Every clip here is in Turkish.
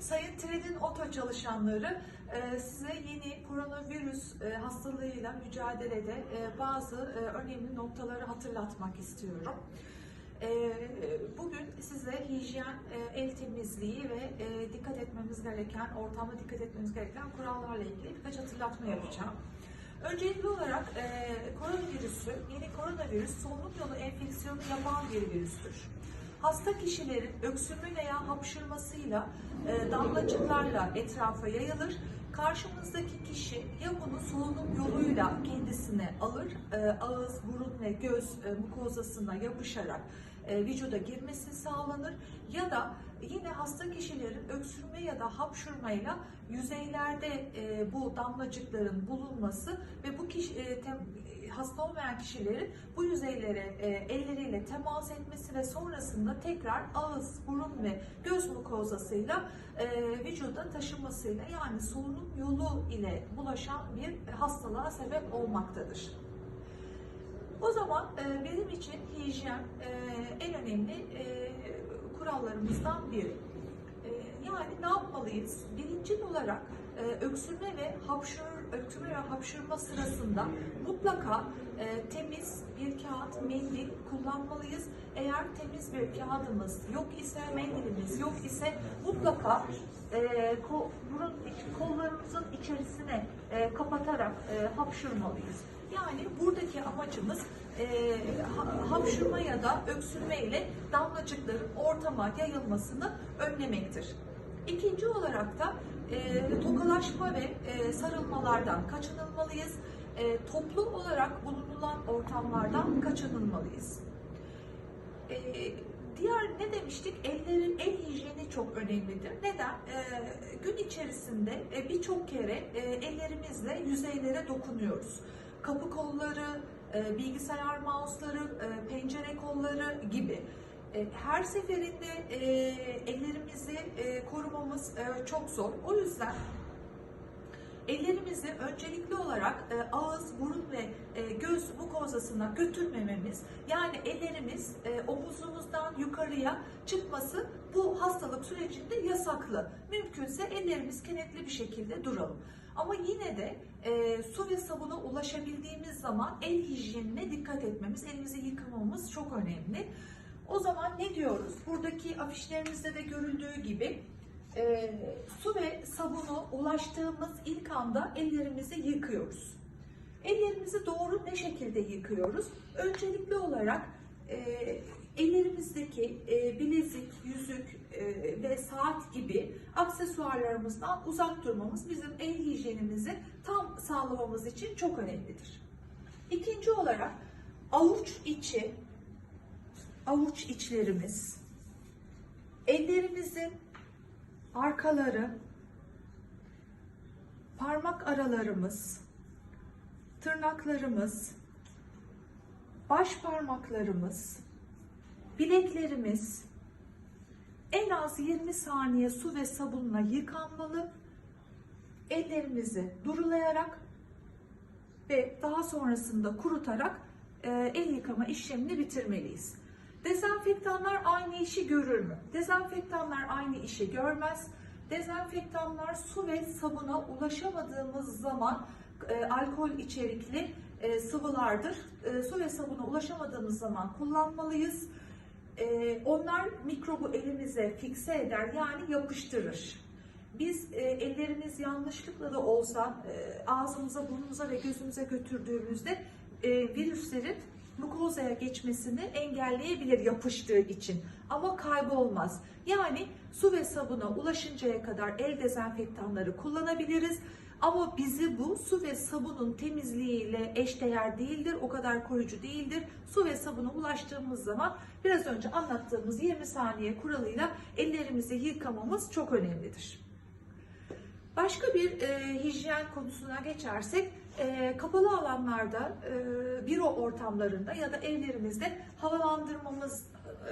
Sayın Tred'in oto çalışanları e, size yeni koronavirüs e, hastalığıyla mücadelede e, bazı önemli noktaları hatırlatmak istiyorum. Bugün size hijyen, el temizliği ve dikkat etmemiz gereken, ortamda dikkat etmemiz gereken kurallarla ilgili birkaç hatırlatma yapacağım. Öncelikli olarak koronavirüsü, yeni koronavirüs solunum yolu enfeksiyonu yapan bir virüstür. Hasta kişilerin öksürme veya hapşırmasıyla, e, damlacıklarla etrafa yayılır. Karşımızdaki kişi ya bunu solunum yoluyla kendisine alır, e, ağız, burun ve göz e, mukozasına yapışarak e, vücuda girmesi sağlanır ya da yine hasta kişilerin öksürme ya da hapşurmayla yüzeylerde e, bu damlacıkların bulunması ve bu kişi e, hasta olmayan kişilerin bu yüzeylere e, elleriyle temas etmesi ve sonrasında tekrar ağız, burun ve göz mukozasıyla vücuda taşımasıyla yani solunum yolu ile bulaşan bir hastalığa sebep olmaktadır. O zaman e, bizim için hijyen e, en önemli e, kurallarımızdan biri. E, yani ne yapmalıyız? Birincil olarak e, öksürme ve hapşır, öksürme ve hapşırma sırasında mutlaka e, temiz bir kağıt, mendil kullanmalıyız. Eğer temiz bir kağıdımız yok ise, mendilimiz yok ise mutlaka e, ko- burun kollarımızın içerisine e, kapatarak e, hapşırmalıyız. Yani buradaki amacımız e, ha- hapşırma ya da öksürme ile damlacıkların ortama yayılmasını önlemektir. İkinci olarak da e, tokalaşma ve e, sarılmalardan kaçınılmalıyız. E, toplu olarak bulunulan ortamlardan kaçınılmalıyız. E, diğer ne demiştik? Ellerin el hijyeni çok önemlidir. Neden? E, gün içerisinde e, birçok kere e, ellerimizle yüzeylere dokunuyoruz. Kapı kolları, e, bilgisayar mouse'ları, e, pencere kolları gibi. E, Her seferinde ellerimizi korumamız çok zor. O yüzden ellerimizi öncelikli olarak ağız, burun ve e, göz mukozasına götürmememiz, yani ellerimiz e, omuzumuzdan yukarıya çıkması bu hastalık sürecinde yasaklı. Mümkünse ellerimiz kenetli bir şekilde duralım. Ama yine de e, su ve sabuna ulaşabildiğimiz zaman el hijyenine dikkat etmemiz, elimizi yıkamamız çok önemli. O zaman ne diyoruz? Buradaki afişlerimizde de görüldüğü gibi e, su ve sabunu ulaştığımız ilk anda ellerimizi yıkıyoruz. Ellerimizi doğru ne şekilde yıkıyoruz? Öncelikli olarak e, ellerimizdeki e, bilezik, yüzük e, ve saat gibi aksesuarlarımızdan uzak durmamız bizim el hijyenimizi tam sağlamamız için çok önemlidir. İkinci olarak avuç içi, avuç içlerimiz, ellerimizin arkaları, parmak aralarımız, tırnaklarımız, baş parmaklarımız, bileklerimiz en az 20 saniye su ve sabunla yıkanmalı. Ellerimizi durulayarak ve daha sonrasında kurutarak e, el yıkama işlemini bitirmeliyiz. Dezenfektanlar aynı işi görür mü? Dezenfektanlar aynı işi görmez. Dezenfektanlar su ve sabuna ulaşamadığımız zaman e, alkol içerikli e, sıvılardır. E, su ve sabuna ulaşamadığımız zaman kullanmalıyız. E, onlar mikrobu elimize fikse eder yani yapıştırır. Biz e, ellerimiz yanlışlıkla da olsa e, ağzımıza, burnumuza ve gözümüze götürdüğümüzde e, virüslerin mukozaya geçmesini engelleyebilir yapıştığı için ama kaybolmaz. Yani su ve sabuna ulaşıncaya kadar el dezenfektanları kullanabiliriz. Ama bizi bu su ve sabunun temizliğiyle eşdeğer değildir, o kadar koruyucu değildir. Su ve sabuna ulaştığımız zaman biraz önce anlattığımız 20 saniye kuralıyla ellerimizi yıkamamız çok önemlidir. Başka bir e, hijyen konusuna geçersek, e, kapalı alanlarda, e, büro ortamlarında ya da evlerimizde havalandırmamız,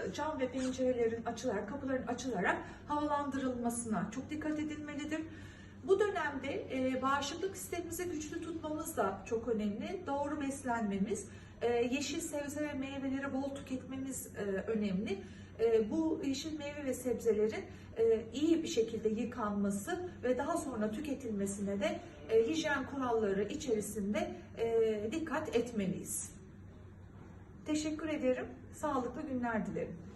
e, cam ve pencerelerin açılarak, kapıların açılarak havalandırılmasına çok dikkat edilmelidir. Bu dönemde e, bağışıklık sistemimizi güçlü tutmamız da çok önemli. Doğru beslenmemiz, e, yeşil sebze ve meyveleri bol tüketmemiz e, önemli. e, bu yeşil meyve ve sebzelerin e, iyi bir şekilde yıkanması ve daha sonra tüketilmesine de e, hijyen kuralları içerisinde e, dikkat etmeliyiz. Teşekkür ederim. Sağlıklı günler dilerim.